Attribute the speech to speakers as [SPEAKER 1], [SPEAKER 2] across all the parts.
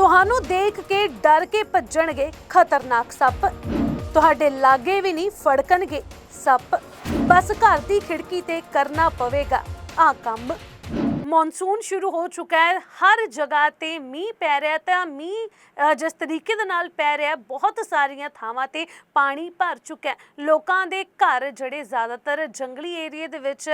[SPEAKER 1] ਤੁਹਾਨੂੰ ਦੇਖ ਕੇ ਡਰ ਕੇ ਭੱਜਣਗੇ ਖਤਰਨਾਕ ਸੱਪ। ਤੁਹਾਡੇ ਲਾਗੇ ਵੀ ਨਹੀਂ ਫੜਕਣਗੇ ਸੱਪ। ਬਸ ਘਰ ਦੀ ਖਿੜਕੀ ਤੇ ਕਰਨਾ ਪਵੇਗਾ। ਆ ਕੰਮ ਮੌਨਸੂਨ ਸ਼ੁਰੂ ਹੋ ਚੁੱਕਾ ਹੈ। ਹਰ ਜਗ੍ਹਾ ਤੇ ਮੀਂਹ ਪੈ ਰਿਹਾ ਤਾਂ ਮੀਂਹ ਜਿਸ ਤਰੀਕੇ ਦੇ ਨਾਲ ਪੈ ਰਿਹਾ ਬਹੁਤ ਸਾਰੀਆਂ ਥਾਵਾਂ ਤੇ ਪਾਣੀ ਭਰ ਚੁੱਕਾ ਹੈ। ਲੋਕਾਂ ਦੇ ਘਰ ਜਿਹੜੇ ਜ਼ਿਆਦਾਤਰ ਜੰਗਲੀ ਏਰੀਏ ਦੇ ਵਿੱਚ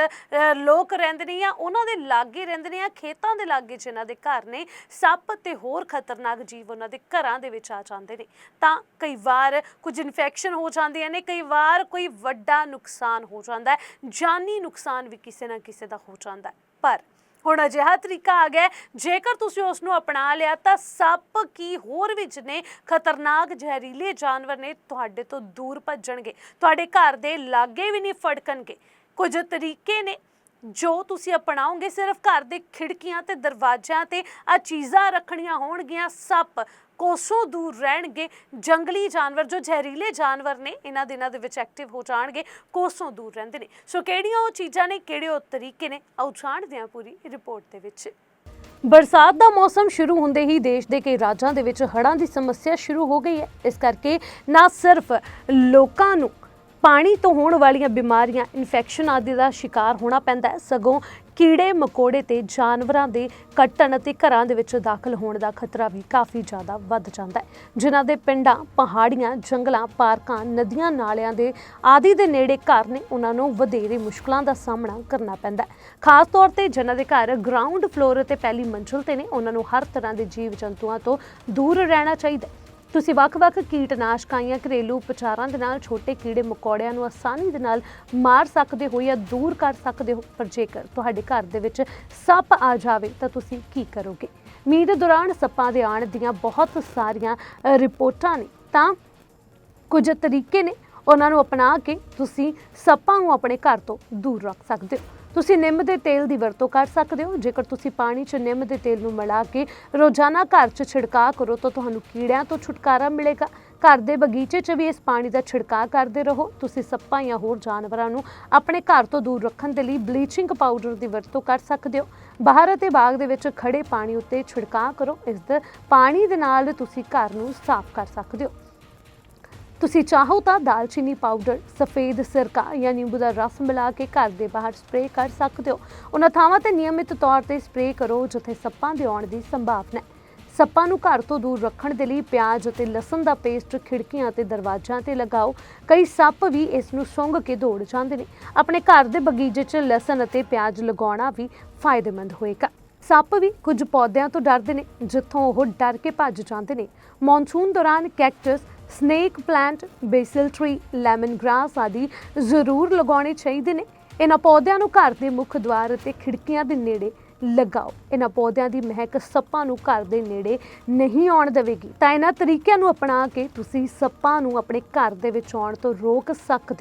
[SPEAKER 1] ਲੋਕ ਰਹਿੰਦੇ ਨੇ ਜਾਂ ਉਹਨਾਂ ਦੇ ਲਾਗੇ ਰਹਿੰਦੇ ਨੇ ਜਾਂ ਖੇਤਾਂ ਦੇ ਲਾਗੇ ਜਿਨ੍ਹਾਂ ਦੇ ਘਰ ਨੇ, ਸੱਪ ਤੇ ਹੋਰ ਖਤਰਨਾਕ ਜੀਵ ਉਹਨਾਂ ਦੇ ਘਰਾਂ ਦੇ ਵਿੱਚ ਆ ਜਾਂਦੇ ਨੇ। ਤਾਂ ਕਈ ਵਾਰ ਕੁਝ ਇਨਫੈਕਸ਼ਨ ਹੋ ਜਾਂਦੀਆਂ ਨੇ, ਕਈ ਵਾਰ ਕੋਈ ਵੱਡਾ ਨੁਕਸਾਨ ਹੋ ਜਾਂਦਾ ਹੈ, ਜਾਨੀ ਨੁਕਸਾਨ ਵੀ ਕਿਸੇ ਨਾ ਕਿਸੇ ਦਾ ਹੋ ਜਾਂਦਾ ਹੈ। ਪਰ ਹੁਣ ਅਜਿਹਾ ਤਰੀਕਾ ਆ ਗਿਆ ਜੇਕਰ ਤੁਸੀਂ ਉਸ ਨੂੰ ਅਪਣਾ ਲਿਆ ਤਾਂ ਸੱਪ ਕੀ ਹੋਰ ਵੀ ਨੇ? ਖਤਰਨਾਕ ਜ਼ਹਿਰੀਲੇ ਜਾਨਵਰ ਨੇ ਤੁਹਾਡੇ ਤੋਂ ਦੂਰ ਭੱਜਣਗੇ। ਤੁਹਾਡੇ ਘਰ ਦੇ ਲਾਗੇ ਵੀ ਨਹੀਂ ਫੜਕਣਗੇ। ਕੁਝ ਤਰੀਕੇ ਨੇ ਜੋ ਤੁਸੀਂ ਅਪਣਾਓਗੇ। ਸਿਰਫ ਘਰ ਦੇ ਖਿੜਕੀਆਂ ਤੇ ਦਰਵਾਜ਼ਿਆਂ ਤੇ ਆ ਚੀਜ਼ਾਂ ਰੱਖਣੀਆਂ ਹੋਣਗੀਆਂ ਸੱਪ। ਕੋਸੋਂ ਦੂਰ ਰਹਿਣਗੇ, ਜੰਗਲੀ ਜਾਨਵਰ, ਜੋ ਜ਼ਹਿਰੀਲੇ ਜਾਨਵਰ ਨੇ, ਇਹਨਾਂ ਦਿਨਾਂ ਦੇ ਵਿੱਚ ਐਕਟਿਵ ਹੋ ਜਾਣਗੇ, ਕੋਸੋਂ ਦੂਰ ਰਹਿੰਦੇ ਨੇ। ਸੋ ਕਿਹੜੀਆਂ ਉਹ ਚੀਜ਼ਾਂ ਨੇ, ਕਿਹੜੇ ਉਹ ਤਰੀਕੇ ਨੇ, ਆਓ ਜਾਣਦੇ ਹਾਂ ਪੂਰੀ ਰਿਪੋਰਟ ਦੇ ਵਿੱਚ। ਬਰਸਾਤ ਦਾ ਮੌਸਮ ਸ਼ੁਰੂ ਹੁੰਦੇ ਹੀ ਦੇਸ਼ ਦੇ ਕਈ ਰਾਜਾਂ ਦੇ ਵਿੱਚ ਹੜ੍ਹਾਂ ਦੀ ਸਮੱਸਿਆ ਸ਼ੁਰੂ ਹੋ ਗਈ ਹੈ। ਇਸ ਕਰਕੇ ਨਾ ਸਿਰਫ ਲੋਕਾਂ ਨੂੰ ਪਾਣੀ ਤੋਂ ਹੋਣ ਵਾਲੀਆਂ ਬਿਮਾਰੀਆਂ ਇਨਫੈਕਸ਼ਨ ਆਦਿ ਦਾ ਸ਼ਿਕਾਰ ਹੋਣਾ ਪੈਂਦਾ ਹੈ। ਸਗੋਂ ਕੀੜੇ ਮਕੌੜੇ ਤੇ ਜਾਨਵਰਾਂ ਦੇ ਕੱਟਣ ਅਤੇ ਘਰਾਂ ਦੇ ਵਿੱਚ ਦਾਖਲ ਹੋਣ ਦਾ ਖਤਰਾ ਵੀ ਕਾਫੀ ਜ਼ਿਆਦਾ ਵੱਧ ਜਾਂਦਾ ਹੈ। ਜਿਨ੍ਹਾਂ ਦੇ ਪਿੰਡਾਂ, ਪਹਾੜੀਆਂ, ਜੰਗਲਾਂ, ਪਾਰਕਾਂ, ਨਦੀਆਂ, ਨਾਲਿਆਂ ਦੇ ਆਦਿ ਦੇ ਨੇੜੇ ਘਰ ਨੇ, ਉਹਨਾਂ ਨੂੰ ਵਧੇਰੇ ਮੁਸ਼ਕਲਾਂ ਦਾ ਸਾਹਮਣਾ ਕਰਨਾ ਪੈਂਦਾ ਹੈ। ਖਾਸ ਤੌਰ ਤੇ ਜਿਨ੍ਹਾਂ ਦੇ ਘਰ ਗਰਾਊਂਡ ਫਲੋਰ ਤੇ ਪਹਿਲੀ ਮੰਜ਼ਿਲ ਤੇ ਨੇ, ਉਹਨਾਂ ਨੂੰ ਹਰ ਤਰ੍ਹਾਂ ਦੇ ਜੀਵ ਜੰਤੂਆਂ ਤੋਂ ਦੂਰ ਰਹਿਣਾ ਚਾਹੀਦਾ ਹੈ। ਤੁਸੀਂ ਵੱਖ-ਵੱਖ ਕੀਟਨਾਸ਼ਕਾਂ ਜਾਂ ਘਰੇਲੂ ਉਪਚਾਰਾਂ ਦੇ ਨਾਲ ਛੋਟੇ ਕੀੜੇ ਮਕੌੜਿਆਂ ਨੂੰ ਆਸਾਨੀ ਦੇ ਨਾਲ ਮਾਰ ਸਕਦੇ ਹੋ ਜਾਂ ਦੂਰ ਕਰ ਸਕਦੇ ਹੋ, ਪਰ ਜੇਕਰ ਤੁਹਾਡੇ ਘਰ ਦੇ ਵਿੱਚ ਸੱਪ ਆ ਜਾਵੇ ਤਾਂ ਤੁਸੀਂ ਕੀ ਕਰੋਗੇ? ਮੀਂਹ ਦੇ ਦੌਰਾਨ ਸੱਪਾਂ ਦੇ ਆਉਣ ਦੀਆਂ ਬਹੁਤ ਸਾਰੀਆਂ ਰਿਪੋਰਟਾਂ ਨੇ। ਤਾਂ ਕੁਝ ਤਰੀਕੇ ਨੇ। ਉਹਨਾਂ ਨੂੰ ਅਪਣਾ ਕੇ ਤੁਸੀਂ ਸੱਪਾਂ ਨੂੰ ਆਪਣੇ ਘਰ ਤੋਂ ਦੂਰ ਰੱਖ ਸਕਦੇ ਹੋ। ਤੁਸੀਂ ਨਿੰਮ ਦੇ ਤੇਲ ਦੀ ਵਰਤੋਂ ਕਰ ਸਕਦੇ ਹੋ। ਜੇਕਰ ਤੁਸੀਂ ਪਾਣੀ 'ਚ ਨਿੰਮ ਦੇ ਤੇਲ ਨੂੰ ਮਿਲਾ ਕੇ ਰੋਜ਼ਾਨਾ ਘਰ 'ਚ ਛਿੜਕਾਅ ਕਰੋ, ਤਾਂ ਤੁਹਾਨੂੰ ਕੀੜਿਆਂ ਤੋਂ ਛੁਟਕਾਰਾ ਮਿਲੇਗਾ। ਘਰ ਦੇ ਬਗੀਚੇ 'ਚ ਵੀ ਇਸ ਪਾਣੀ ਦਾ ਛਿੜਕਾਅ ਕਰਦੇ ਰਹੋ। ਤੁਸੀਂ ਸੱਪਾਂ ਜਾਂ ਹੋਰ ਜਾਨਵਰਾਂ ਨੂੰ ਆਪਣੇ ਘਰ ਤੋਂ ਦੂਰ ਰੱਖਣ ਦੇ ਲਈ ਬਲੀਚਿੰਗ ਪਾਊਡਰ ਦੀ ਵਰਤੋਂ ਕਰ ਸਕਦੇ ਹੋ। ਬਾਹਰ ਅਤੇ ਬਾਗ ਦੇ ਵਿੱਚ ਖੜੇ ਪਾਣੀ ਉੱਤੇ ਛਿੜਕਾਅ ਕਰੋ। ਇਸ ਪਾਣੀ ਦੇ ਨਾਲ ਤੁਸੀਂ ਘਰ ਨੂੰ ਸਾਫ਼ ਕਰ ਸਕਦੇ ਹੋ। ਤੁਸੀਂ ਚਾਹੋ ਤਾਂ ਦਾਲਚੀਨੀ ਪਾਊਡਰ ਸਫੇਦ ਸਿਰਕਾ ਜਾਂ ਨਿੰਬੂ ਦਾ ਰਸ ਮਿਲਾ ਕੇ ਘਰ ਦੇ ਬਾਹਰ ਸਪਰੇਅ ਕਰ ਸਕਦੇ ਹੋ। ਉਹਨਾਂ ਥਾਵਾਂ ਤੇ ਨਿਯਮਿਤ ਤੌਰ ਤੇ ਸਪਰੇਅ ਕਰੋ ਜਿੱਥੇ ਸੱਪਾਂ ਦੇ ਆਉਣ ਦੀ ਸੰਭਾਵਨਾ ਹੈ। ਸੱਪਾਂ ਨੂੰ ਘਰ ਤੋਂ ਦੂਰ ਰੱਖਣ ਦੇ ਲਈ ਪਿਆਜ਼ ਅਤੇ ਲਸਣ ਦਾ ਪੇਸਟ ਖਿੜਕੀਆਂ ਅਤੇ ਦਰਵਾਜ਼ਿਆਂ ਤੇ ਲਗਾਓ। ਕਈ ਸੱਪ ਵੀ ਇਸ ਨੂੰ ਸੁੰਘ ਕੇ ਦੌੜ ਜਾਂਦੇ ਨੇ। ਆਪਣੇ ਘਰ ਦੇ ਬਗੀਚੇ 'ਚ ਲਸਣ ਅਤੇ ਪਿਆਜ਼ ਲਗਾਉਣਾ ਵੀ ਫਾਇਦੇਮੰਦ ਹੋਏਗਾ। ਸੱਪ ਵੀ ਕੁਝ ਪੌਦਿਆਂ ਤੋਂ ਡਰਦੇ ਨੇ, ਜਿੱਥੋਂ ਉਹ ਡਰ ਕੇ ਭੱਜ ਜਾਂਦੇ ਨੇ। ਮੌਨਸੂਨ ਦੌਰਾਨ cactus snake plant, basil tree, lemon grass ਆਦਿ ਜ਼ਰੂਰ ਲਗਾਉਣੇ ਚਾਹੀਦੇ ਨੇ। ਇਹਨਾਂ ਪੌਦਿਆਂ ਨੂੰ ਘਰ ਦੇ ਮੁੱਖ ਦੁਆਰ ਅਤੇ ਖਿੜਕੀਆਂ ਦੇ ਨੇੜੇ ਲਗਾਓ। ਇਹਨਾਂ ਪੌਦਿਆਂ ਦੀ ਮਹਿਕ ਸੱਪਾਂ ਨੂੰ ਘਰ ਦੇ ਨੇੜੇ ਨਹੀਂ ਆਉਣ ਦੇਵੇਗੀ। ਤਾਂ ਇਹਨਾਂ ਤਰੀਕਿਆਂ ਨੂੰ ਅਪਣਾ ਕੇ ਤੁਸੀਂ ਸੱਪਾਂ ਨੂੰ ਆਪਣੇ ਘਰ ਦੇ ਵਿੱਚ ਆਉਣ ਤੋਂ ਰੋਕ ਸਕਦੇ ਹੋ।